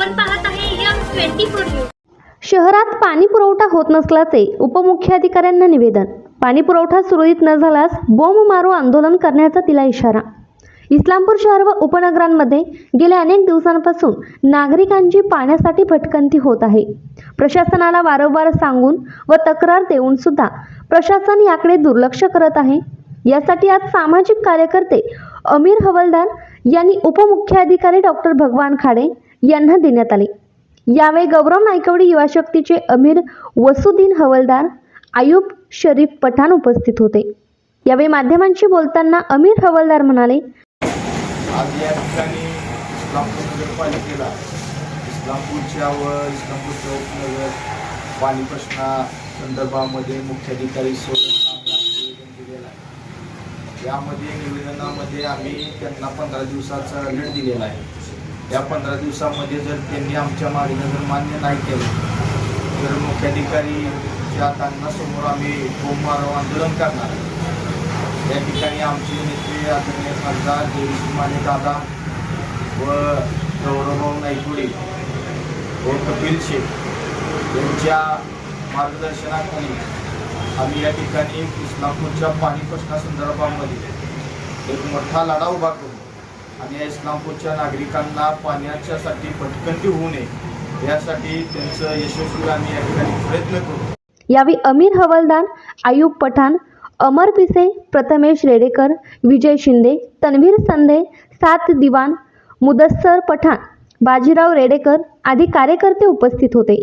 आपण पाहत आहे यम ट्वेंटी फोर न्यूज. शहरात पाणी पुरवठा होत नसल्याचे उपमुख्याधिकाऱ्यांना निवेदन. पाणी पुरवठा सुरळीत न झाल्यास बोंब मारू आंदोलन करण्याचा तिला इशारा. इस्लामपूर शहर व उपनगरांमध्ये गेल्या अनेक दिवसांपासून नागरिकांची पाण्यासाठी भटकंती होत आहे. प्रशासनाला वारंवार सांगून व तक्रार देऊन सुद्धा प्रशासन याकडे दुर्लक्ष करत आहे. यासाठी आज सामाजिक कार्यकर्ते अमीर हवलदार यांनी उपमुख्याधिकारी डॉक्टर भगवान खाडे यांना देण्यात आले. यावेळी गौरव नायकवडी युवा शक्तीचे अमीर वसुद्दीन हवलदार आयुब शरीफ पठाण उपस्थित होते. यावेळी माध्यमांशी बोलताना अमीर हवलदार म्हणाले आज या ठिकाणी इस्लामपूर नगरपालिकेला इस्लामपूरच्या व इस्लामपूरच्या उपनगर पाणी प्रश्ना संदर्भामध्ये मुख्याधिकारी सोडून आहे. यामध्ये निवेदनामध्ये आम्ही त्यांना पंधरा दिवसाचा लेट दिलेला आहे. या पंधरा दिवसामध्ये जर त्यांनी आमच्या मागण्या जर मान्य नाही केलं तर मुख्याधिकारीच्या तांनासमोर आम्ही बोंब आंदोलन करणार. या ठिकाणी आमचे नेते आदरणीय खासदार देवीशी माने दादा व गौरवभाऊ नाईकवडे व कपिल शेख यांच्या मार्गदर्शनाखाली आम्ही या ठिकाणी इस्लामपूरच्या पाणी प्रश्नासंदर्भामध्ये एक मोठा लढा उभा करू आणि या इस्लामपूरच्या नागरिकांना पाण्याच्यासाठी भटकंती होऊ नये यासाठी त्यांचं यशस्वी आम्ही या ठिकाणी प्रयत्न करू. यावेळी अमीर हवलदार आयुब पठाण अमर पिसे प्रथमेश रेडेकर विजय शिंदे तन्वीर संदे सात दिवान मुदस्सर पठाण बाजीराव रेडेकर आदी कार्यकर्ते उपस्थित होते.